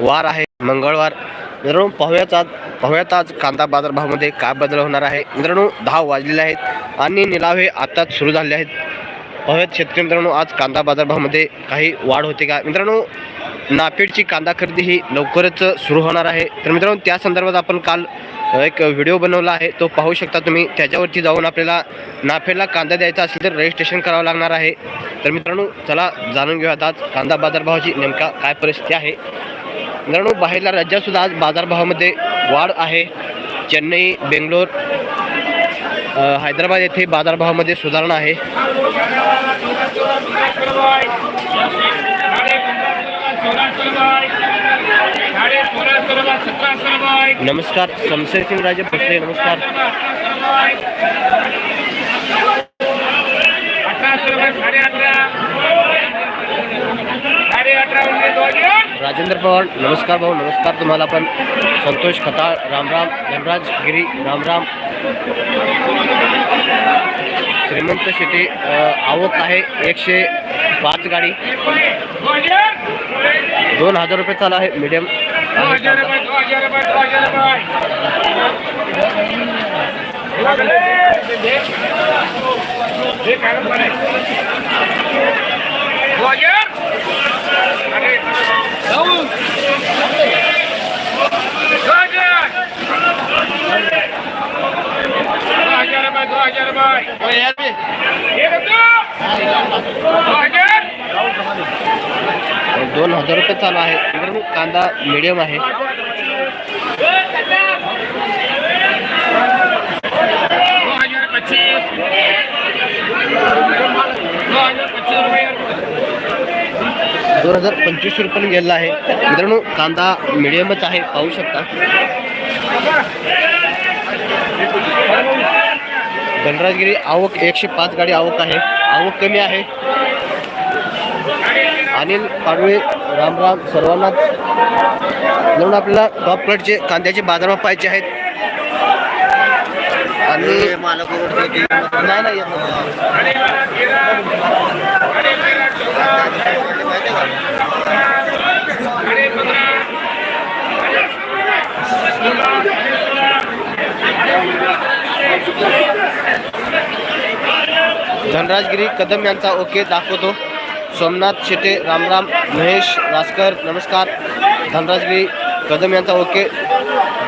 वार आहे. मंगळवार. मित्रांनो पाहूयाच आज पाहूयात आज कांदा बाजारभावामध्ये काय बदल होणार आहे. मित्रांनो दहा वाजलेले आहेत आणि निलाव हे आताच सुरू झाले आहेत. पाहूयात शेतकरी मित्रांनो आज कांदा बाजारभावामध्ये काही वाढ होते का? मित्रांनो नापेडची कांदा खरेदी ही लवकरच सुरू होणार आहे. तर मित्रांनो त्या संदर्भात आपण काल एक व्हिडिओ बनवला आहे. तो पाहू शकता तुम्ही. त्याच्यावरती जाऊन आपल्याला नाफेडला कांदा द्यायचा असेल तर रजिस्ट्रेशन करावं लागणार आहे. तर मित्रांनो चला जाणून घेऊयात आज कांदा बाजारभावाची नेमका काय परिस्थिती आहे. मित्रांनो बाहेरल्या राज्यातसुद्धा आज बाजारभावामध्ये वाढ आहे. चेन्नई बेंगलोर हैदराबाद येथे बाजारभावामध्ये सुधारणा आहे. नमस्कार शमशेर सिंग राजे भोसले नमस्कार. राजेंद्र पवार नमस्कार भाऊ नमस्कार तुम्हाला पण. संतोष खताळ रामराम धनराज गिरी रामराम श्रीमंत शेट्टी आवक आहे एकशे पाच गाडी. दोन हजार रुपये चालू आहे मीडियम दोन हजार रुपये चालू आहे. मित्रांनो कांदा मीडियम आहे. दोन हजार पंचवीस रुपये गेलेला आहे. मित्रांनो कांदा मिडियमच आहे. पाहू शकता. धनराजगिरी आवक एकशे पाच गाडी आवक आहे. आवक कमी आहे. अनिल पाडवे राम सर्वांनाच म्हणून आपल्याला टॉप क्लटचे कांद्याचे बाजारभाव पाहिजे आहेत. आणि नाही नाही येत धनराजगिरी कदम यांचा ओके दाखवतो. सोमनाथ शेटे रामराम महेश रासकर नमस्कार. धनराजगिरी कदम यांचा ओके.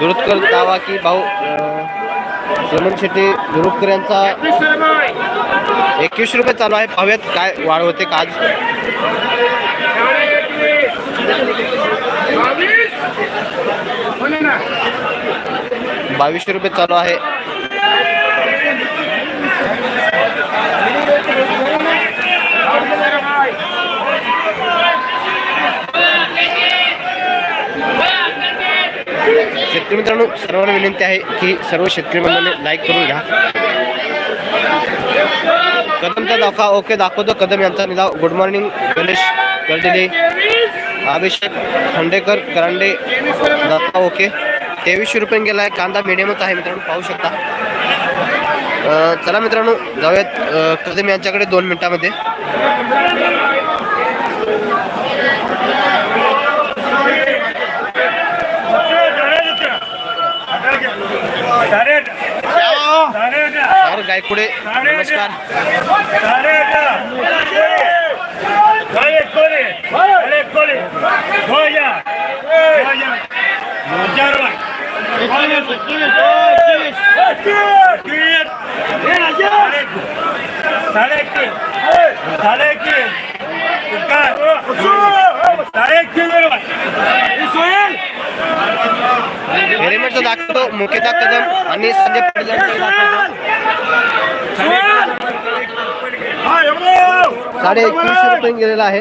दुरुतकर दावा की भाऊ अं, सोमन शेटे दुरुतकर यांचा एकवीस रुपये चालू आहे. पाहूयात काय वाढ होते का आज? बावीसशे रुपये चालू आहे. शेतकरी मित्रांनो सर्वांना विनंती आहे की सर्व शेतकरी मंडळाने लाईक करून घ्या. कदमचा दाखवा ओके दाखवतो. कदम यांचा निलाव. गुड मॉर्निंग गणेश कर्डिले अभिषेक खांडेकर करांडे दाखवा ओके तेवीसशे रुपये गेला आहे कांदा मिडियमच आहे मित्रांनो पाहू शकता. चला मित्रांनो जाऊयात. कदम यांच्याकडे दोन मिनिटामध्ये. सागर गायकुडे नमस्कार हेल्मेटचा दाखवतो मुकेता कदम आणि संजय पाटील साडे एकवीसशे रुपये गेलेला आहे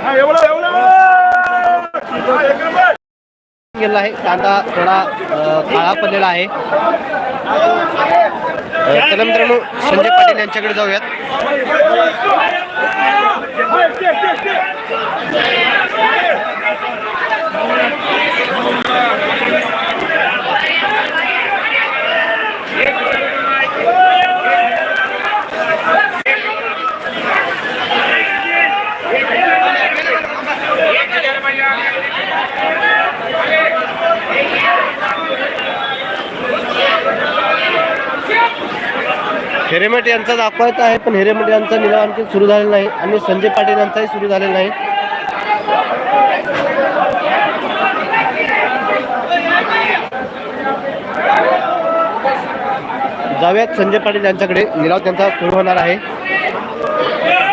हा हा, गेलेला आहे कांदा थोडा काळा पडलेला आहे चला मित्रांनो संजय पाटील यांच्याकडे जाऊयात हेरेमेट यांचा दाखवायचा आहे पण हेरेमेट यांचा निलाव आणखी सुरू झालेला नाही आणि संजय पाटील यांचाही सुरू झालेला नाही. जाऊयात. संजय पाटील यांच्याकडे. लिलाव त्यांचा सुरू होणार आहे.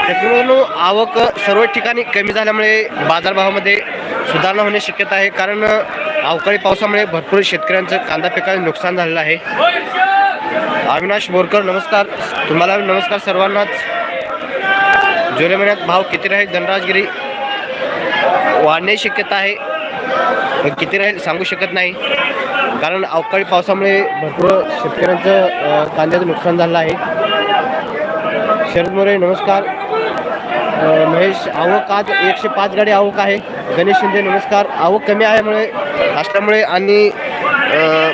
त्याच्यामुळे आवक सर्व ठिकाणी कमी झाल्यामुळे बाजारभावामध्ये सुधारणा होण्याची शक्यता आहे. कारण अवकाळी पावसामुळे भरपूर शेतकऱ्यांचं कांदा पिकाचं नुकसान झालेलं आहे. अविनाश बोरकर नमस्कार. तुम्हाला नमस्कार सर्वांनाच. जुलै महिन्यात भाव किती राहील? धनराजगिरी. वाढण्याची शक्यता आहे. किती राहील सांगू शकत नाही. कारण अवकाळी पावसामुळे भरपूर शेतकऱ्यांचं कांद्याचं नुकसान झालं आहे. शरद मोरे नमस्कार. महेश आवक आज एकशे पाच गाडी आवक आहे. गणेश शिंदे नमस्कार. आवक कमी आहेमुळे असल्यामुळे आणि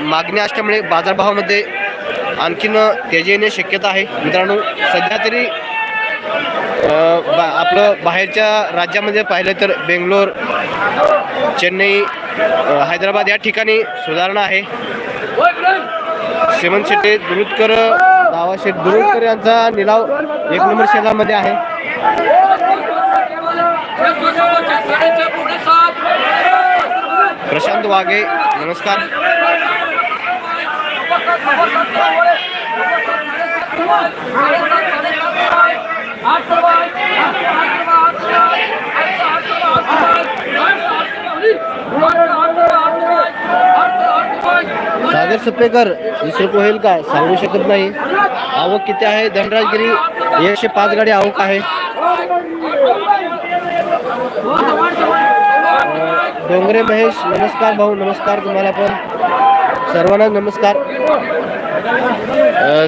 मागणी असल्यामुळे बाजारभावामध्ये आणखीन तेजी येणे शक्यता आहे. मित्रांनो सध्या तरी बा आपलं बाहेरच्या राज्यामध्ये पाहिलं तर बेंगलोर चेन्नई हैदराबाद या ठिकाणी सुधारणा आहे. श्रीमंत शेट्टी दुरुदकर दावा शेठ यांचा निलाव एक नंबर शेजामध्ये आहे. प्रशांत वाघे नमस्कार. सागर सप्पेकर वीस होईल का सांगू शकत नाही. आवक किती आहे? धनराजगिरी एकशे पाच गाडी आवक आहे. डोंगरे महेश नमस्कार भाऊ नमस्कार तुम्हाला पण. सर्वांना नमस्कार.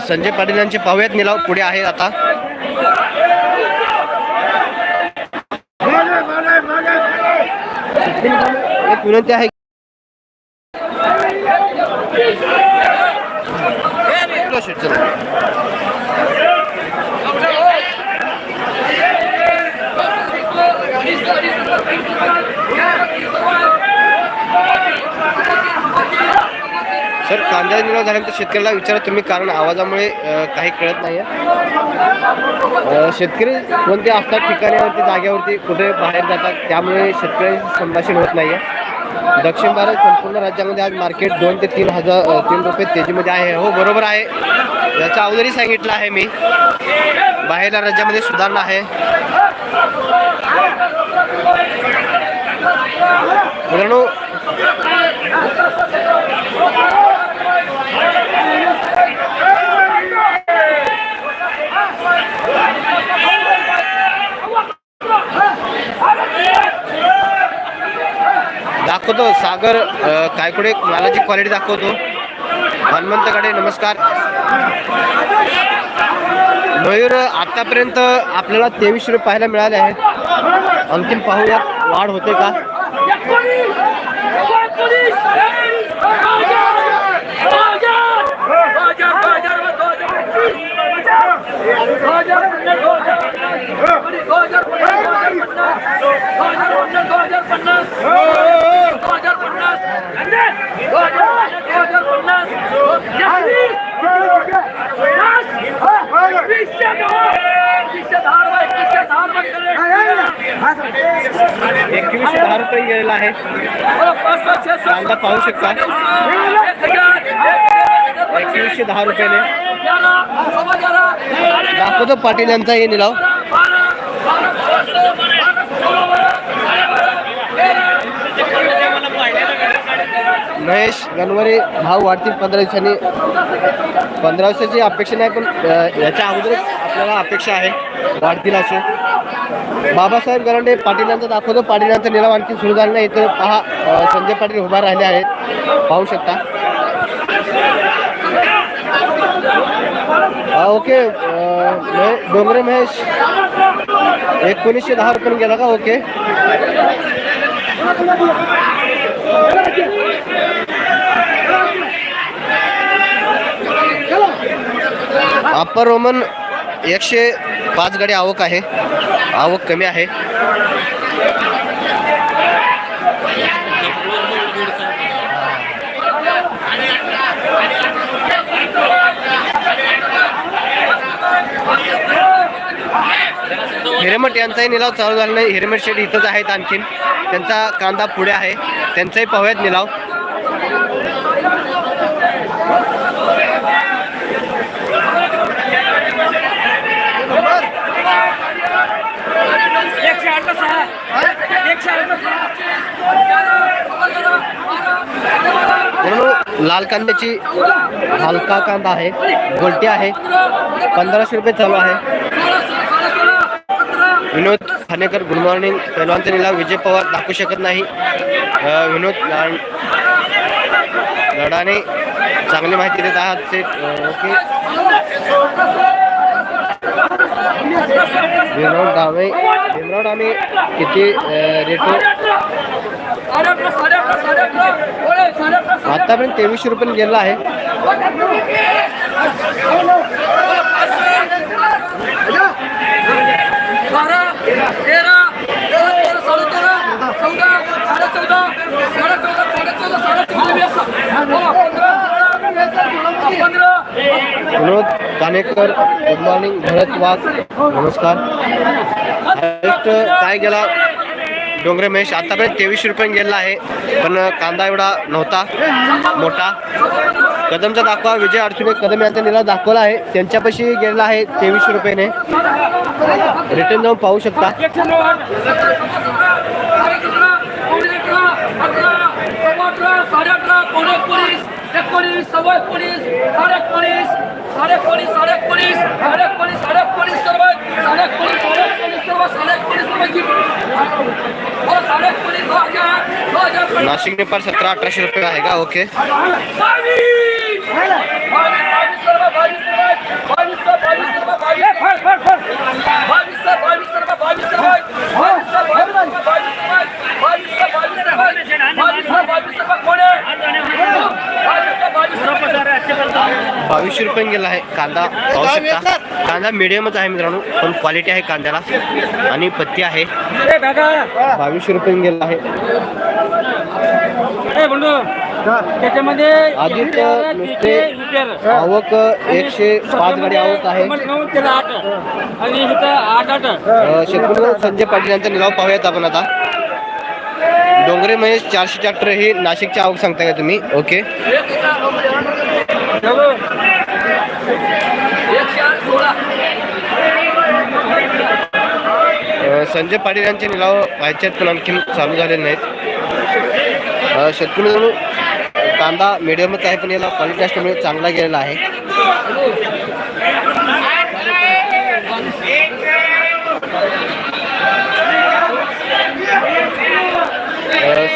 संजय पाटील यांचे पाहुयात निलाव पुढे आहे आता. एक विनंती आहे शेट, चला. सर कांदा निलाव झाल्यानंतर शेतकऱ्याला विचारा तुम्ही कारण आवाजामुळे काही कळत नाही आहे शेतकरी कोणते असतात ठिकाणावरती जागेवरती कुठे बाहेर जातात त्यामुळे शेतकऱ्यांशी संभाषण होत नाही आहे दक्षिण भारत संपूर्ण राज्यामध्ये आज मार्केट दोन ते तीन हजार तीन रुपये तेजीमध्ये आहे. हो बरोबर आहे. याच्या अगोदरही सांगितलं आहे मी. बाहेरच्या राज्यामध्ये सुधारणा आहे. मित्रांनो दाखवतो. सागर अ, कायकुडे मालाची क्वालिटी दाखवतो. हनुमंत गाडे नमस्कार. मयूर आतापर्यंत आपल्याला तेवीस रुपये पाहायला मिळाले आहेत. आणखीन पाहूया वाढ होते का? एकवीसशे दहा रुपये गेलेला आहे कांदा पाहू शकता एकवीसशे दहा रुपयाने दाखवतो पाटील यांचा हे निलाव महेश गणवरे भाव वाढतील पंधरा दिवसांनी. पंधरा दिवसाची अपेक्षा नाही पण याच्या अगोदरच आपल्याला अपेक्षा आहे. वाढतील असे. बाबासाहेब गरांडे पाटील यांचा दाखवतो पाटील यांचा निलाव आणखी सुरू झाला नाही. तर पहा संजय पाटील उभा राहिले आहेत. पाहू शकता. ओके डोंगरे महेश. एकोणीसशे दहा रुपये गेला का? ओके. अप्पर रोमन एकशे पाच गाडी आवक आहे. आवक कमी आहे. हिरेमट यांचाही निलाव चालू झाला नाही हिरेमट शेड इथंच आहेत आणखीन. त्यांचा कांदा पुढे आहे. त्यांचाही पाहूयात निलाव. लाल कांद्याची हलका कांदा आहे गोलटी आहे पंधराशे रुपये चालू आहे. Vinod Khanekar good morning. पहिलवानचा निलाव विजय पवार दाखवू शकत नाही. विनोद लढाने चांगली माहिती देत आहात ते ओके. विनोद डामे भीमराव डामे किती रेट? रेटो आतापर्यंत तेवीसशे रुपये गेला आहे. बारा तेरा तेरा साडे तेरा चौदा साडे चौदा साडे चौदा साडे चौदा साडे चौदा पंधरा. विनोद कानेकर गुड मॉर्निंग भरत वाघ नमस्कार. काय गेला? डोंगरे महेश आतापर्यंत तेवीसशे रुपये गेला आहे पण कांदा एवढा नव्हता मोठा कदमचा दाखवा विजय अडचुने कदम यांचा निलाव दाखवला आहे त्यांच्यापाशी गेलेला आहे तेवीसशे रुपयाने रिटर्न जाऊन पाहू शकता साडे अठरा पावणे पोलीस एकोणीस सव्वा पोलीस साडे पोलीस साडे पोलीस साडे पोलीस साडे पोलीस साडे पोलीस साडे एकोणीस बावीस सर्व कोण आहे बावीस सर बावीस सर्व बावीसशे रुपये गेला आहे कांदा. पाहू शकता. कांदा मिडियमच आहे मित्रांनो पण क्वालिटी आहे कांद्याला. आणि पत्ती आहे. बावीसशे रुपये गेला आहे. त्याच्यामध्ये आदित्य नुसते आवक एकशे पाच गाडी आवक आहे. आणि इथं आठ आठ. अ, शेतकरी संजय पाटील यांचा निलाव पाहूयात आपण आता. डोंगरे महेश चारशे ट्रॅक्टर ही नाशिकची आवक सांगताय का तुम्ही? ओके. संजय पाटील यांचे निलाव व्हायचे आहेत पण आणखीन चालू झालेले नाहीत. शेतकरी मित्रांनो, कांदा मिडियमच आहे पण याला क्वालिटी असल्यामुळे चांगला गेलेला आहे.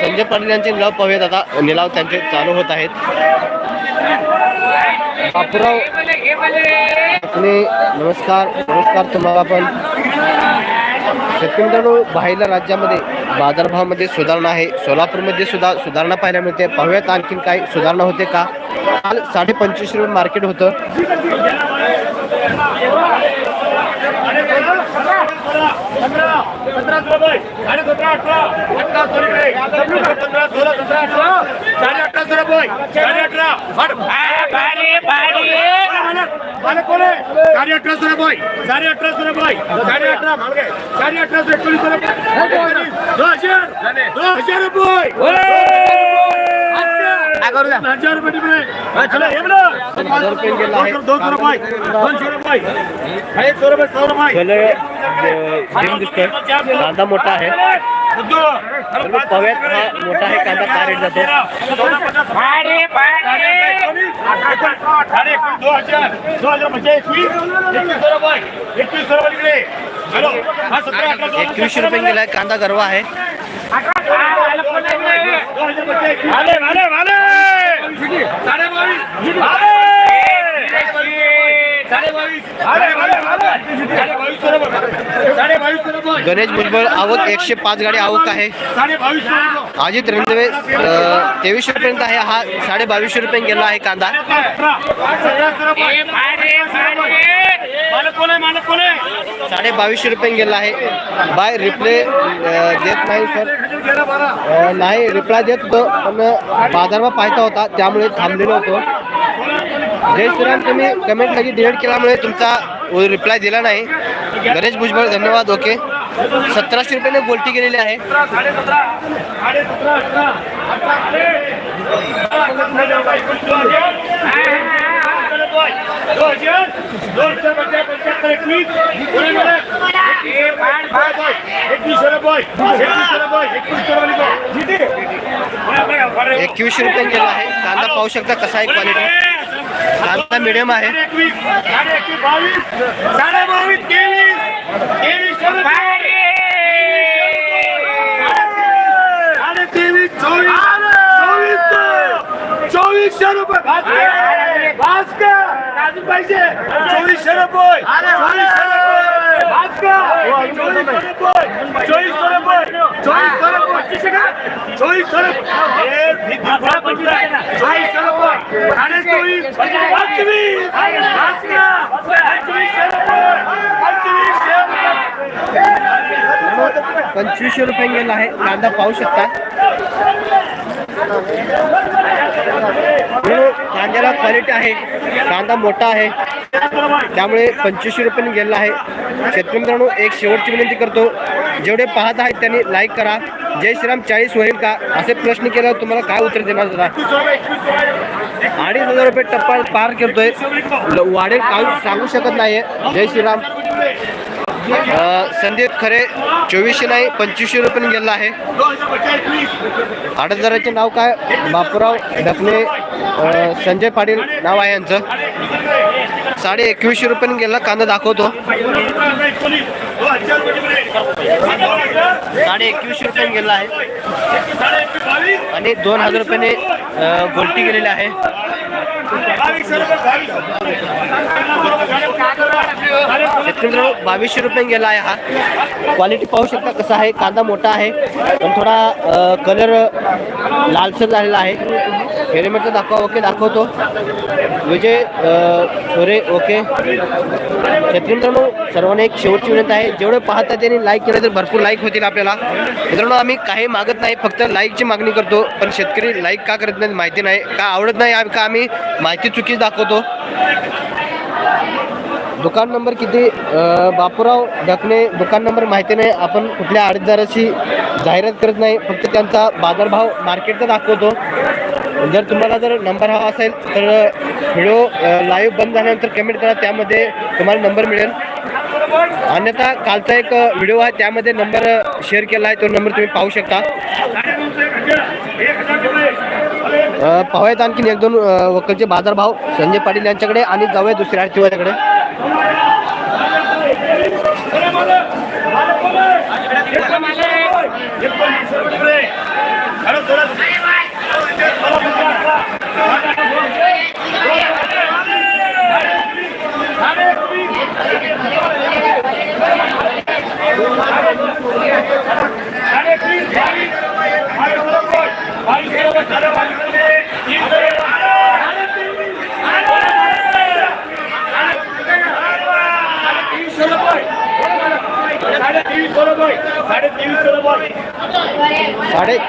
संजय पाटील यांचे निलाव पाहूयात आता. निलाव त्यांचे चालू होत आहेत. बापूराव नमस्कार. नमस्कार तुम्हाला पण. शेतकरी मित्रांनो बाहेरल्या राज्यामध्ये बाजारभावामध्ये सुधारणा आहे. सोलापूरमध्ये सुद्धा सुधारणा पाहायला मिळते. पाहूयात आणखीन काही सुधारणा होते का? काल साडे पंचवीस रुपये मार्केट होतं. सतरा सोळा बाई साडे सतरा अठरा अठरा सोळा इकडे पंधरा सोळा सतरा अठरा साडे अठरा सोळा बाई साडे अठरा हट. मालक कोण आहे? साडे अठरा सोळा बाई साडे अठरा सोळा बाई साडे अठरा मालक आहे. साडे अठरा सोळा एकोणीस सोळा बाई. दो हजार दो हजार रुपये हजार रुपये टिपणे चला. हे म्हणा. हजार रुपये गेला आहे. दोन सौ रुपये दोन सौ रुपये सौ रुपये सौ रुपये दिसतोय. कांदा मोठा आहे. पाहूयात हा मोठा आहे कांदा काय रेट जातो. साडे एकवीस दो हजार. दो हजार म्हणजे एकवीस. एकवीस रुपये. एकवीस रुपये इकडे हॅलो. हा सतरा अठरा सोळा एकवीसशे रुपये गेलाय कांदा गरवा आहे. भाले भाले भाले साडे बावीस गणेश भुजबळ आवक एकशे पाच गाडी आवक आहे. अजित रणदिवे तेवीसशे रुपयांचा आहे. हा साडे बावीसशे रुपये गेला आहे कांदा. साडे बावीसशे रुपये गेला आहे. बाय रिप्ले देत नाही सर. नाही रिप्लाय देत होतो पण बाजारभाव पाहायचा होता त्यामुळे थांबलेलो होतो. जय श्रीराम तुम्ही कमेंट डिलीट केल्यामुळे तुमचा रिप्लाय दिला नाही. गणेश भुजबळ, धन्यवाद, ओके. सतराशे रुपयाने गोल्टी गेलेली आहे. एकवीसशे रुपये गेला आहे. कांदा पाहू शकता कसा आहे क्वालिटी कांदा मिडियम आहे साडे बावीस तेवीस साडे तेवीस चोवीस चोवीस चोवीसशे रुपये भास्कर भास्कर अजून पाहिजे चोवीसशे रुपये चोवीसशे रुपये भास्कर चोवीसशे रुपये चोवीसशे रुपये चोवीसशे रुपये चोवीसशे रुपये चोवीसशे रुपये साडे चोवीस पंचवीस भास्कर पंचवीसशे रुपये पंचवीसशे रुपये पंचवीसशे रुपये गेला आहे कांदा पाहू शकता मित्रांनो, कांद्याला क्वालिटी आहे. कांदा मोठा आहे. त्यामुळे पंचवीसशे रुपयांनी गेलेला आहे. शेतकरी मित्रांनो एक शेवटची विनंती करतो. जेवढे पाहत आहेत त्यांनी लाईक करा. जय श्रीराम चाळीस होईल का? असे प्रश्न केल्यावर तुम्हाला काय उत्तर देणार होता अडीच हजार रुपये टप्पा पार करतोय. वाढेल काही सांगू शकत नाही जय श्रीराम. संदीप खरे चोवीसशे नाही पंचवीसशे रुपये गेलेला आहे. आडतदाराचे नाव काय? बापूराव ढकले. संजय पाटील नाव आहे यांचं. साडे एकवीसशे रुपये गेला कांदा दाखवतो. साडे एकवीसशे रुपये गेला आहे. आणि दोन हजार रुपयाने गोलटी गेलेली आहे. बावीसशे रुपये गेला आहे हा. क्वालिटी पाहू शकता कसा आहे. कांदा मोठा आहे. पण थोडा कलर लालसर झालेला आहे. हेल्मेटचा दाखवा. ओके दाखवतो. विजय सोरे ओके मित्रांनो सर्वांना एक शेवटची विनंती आहे. जेवढे पाहता त्यांनी लाईक केलं तर भरपूर लाईक होतील आपल्याला. मित्रांनो आम्ही काही मागत नाही. फक्त लाईकची मागणी करतो. पण शेतकरी लाईक का करत नाही माहिती नाही. का आवडत नाही का आम्ही माहिती चुकीच दाखवतो. दुकान नंबर किती? बापूराव ढकणे दुकान नंबर माहिती नाही. आपण कुठल्या आडतदाराची जाहिरात करत नाही फक्त त्यांचा बाजारभाव मार्केटचा दाखवतो. जर तुम्हाला जर नंबर हवा असेल तर व्हिडिओ लाईव्ह बंद झाल्यानंतर कमेंट करा. त्यामध्ये तुम्हाला नंबर मिळेल. अन्यथा कालचा एक व्हिडिओ आहे त्यामध्ये नंबर शेअर केला आहे. तो नंबर तुम्ही पाहू शकता. पाहूयात आणखीन एक दोन वकलचे बाजार बाजारभाव. संजय पाटील यांच्याकडे आणि जाऊया दुसऱ्या आरतीवाल्याकडे.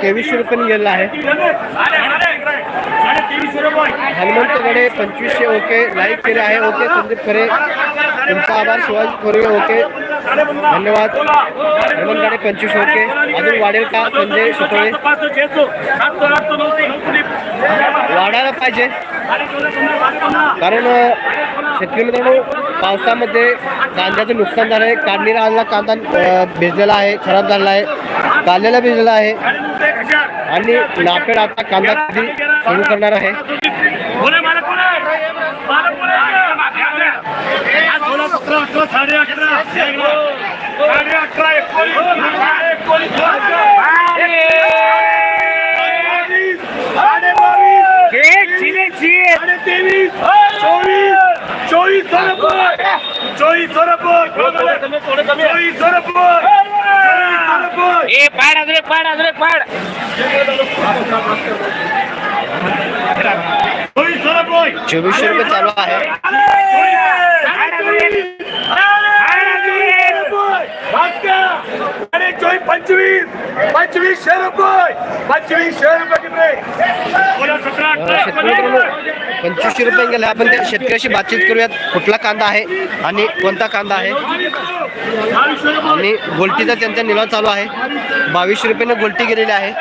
तेवीसशे रुपयाने गेलेला आहे. हनुमंत गडे हनुमंतकडे पंचवीसशे ओके लाईक केले आहे. ओके संदीप खरे तुमचा आभार. शिवाजी खोरे ओके. धन्यवाद. हनुमंतकडे पंचवीस ओके. अजून वाढेल का? संजय सुतोळे वाढायला पाहिजे. कारण शेतकरी मित्रांनो पावसामध्ये कांद्याचं नुकसान झालं आहे काढणीला आलेला कांदा भिजलेला आहे खराब झालेला आहे. कांद्याला भिजलेला आहे आणि नाफेड आता कांदा कधी सुरू करणार आहे सोळा सतरा अठरा साडे अठरा साडे अठरा एकोणीस तेवीस चोवीस चोवीस चोवीस चोवीस चोवीस पाड अजून पाड अजून पाड. चोवीसशे रुपये चालू आहे. पंचवीस. पंचवीस पंचवीसशे रुपये. पंचवीसशे रुपये पंचवीसशे रुपये गेले. आपण त्या शेतकऱ्याशी बातचीत करूयात. कुठला कांदा आहे आणि कोणता कांदा आहे? आणि गोलटीचा त्यांचा निलाव चालू आहे. बावीसशे रुपयाने गोलटी गेलेली आहे.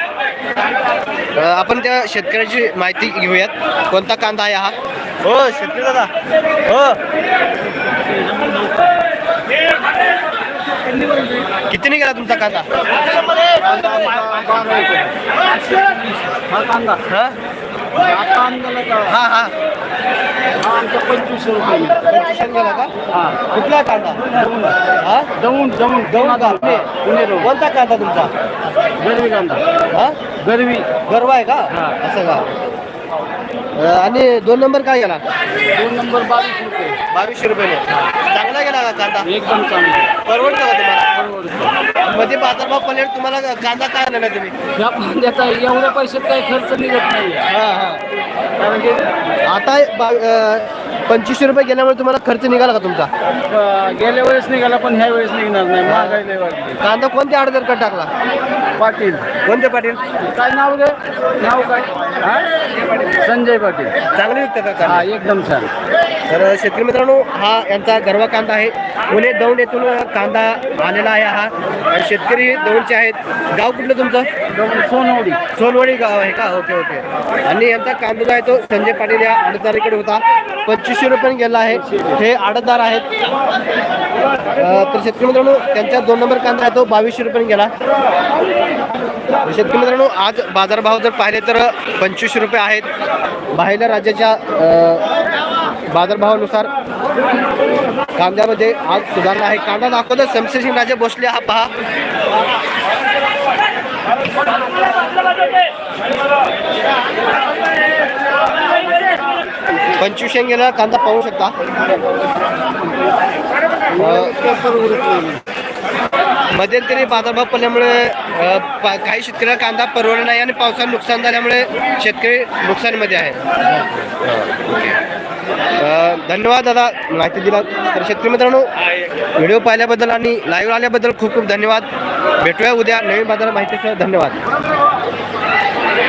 आपण त्या शेतकऱ्याची माहिती घेऊयात. कोणता कांदा आहे हा? हो शेतकरी दादा. हो. कितीने गेला तुमचा कांदा? हा? हा हा. पंचवीसशे रुपये पंचवीसशे गेला का कुठला कांदा? हा? जमून जमून गहू का पुणे रोड. कोणता कांदा तुमचा? गरवी कांदा. हा? गरवी. गर्व आहे का? असं का? आणि दोन नंबर काय गेला? दोन नंबर बावीस रुपये. बावीसशे रुपयाने. चांगला गेला का कांदा? एकदम चांगलं. परवडतं का तुम्हाला? मध्ये बाजारभाव पडले तुम्हाला कांदा काय आणला तुम्ही? ह्या कांद्याचा एवढ्या पैशात काही खर्च निघत नाही हा हा. की आता बा- अ, पंचवीसशे रुपये गेल्यामुळे तुम्हाला खर्च निघाला का तुमचा? गेल्या वेळेस निघाला पण ह्या वेळेस निघणार नाही. महागाई लय वाटली कांदा कोणत्या अडदर टाकला? पाटील. कोणते पाटील? काय नाव रे नाव काय? हा? संजय पाटील. चांगले विकतं का हा कांदा एकदम छान. तर शेतकरी मित्रांनो हा यांचा गरवा कांदा आहे. पुणे दौंड येथून कांदा आलेला आहे हा. आणि शेतकरी दौंडचे आहेत. गाव कुठलं तुमचं? सोनवडी. सोनवडी गाव आहे का? Okay okay. आणि यांचा कांदा जो आहे तो संजय पाटील या आडतदारीकडे होता. दीडशे रुपयाने गेला आहे. हे आडतदार आहेत. तर शेतकरी मित्रांनो त्यांचा दोन नंबर कांदा आहे तो बावीसशे रुपये गेला. शेतकरी मित्रांनो आज बाजारभाव जर पाहिले तर पंचवीसशे रुपये आहेत. बाहेरल्या राज्याच्या बाजारभावानुसार कांद्यामध्ये आज सुधारणा आहे. कांदा दाखवतो शमशेरसिंग राजे भोसले हा पहा. पंचवीसशे गेला कांदा पाहू शकता. मध्यंतरी बाजारभाव पडल्यामुळे पा- काही शेतकऱ्याला कांदा परवडला नाही आणि पावसानं नुकसान झाल्यामुळे शेतकरी नुकसानीमध्ये आहे. धन्यवाद दादा माहिती दिला तर शेतकरी मित्रांनो व्हिडिओ पाहिल्याबद्दल आणि लाईव्ह आल्याबद्दल खूप खूप धन्यवाद. भेटूया उद्या नवीन बाजार माहितीसह धन्यवाद.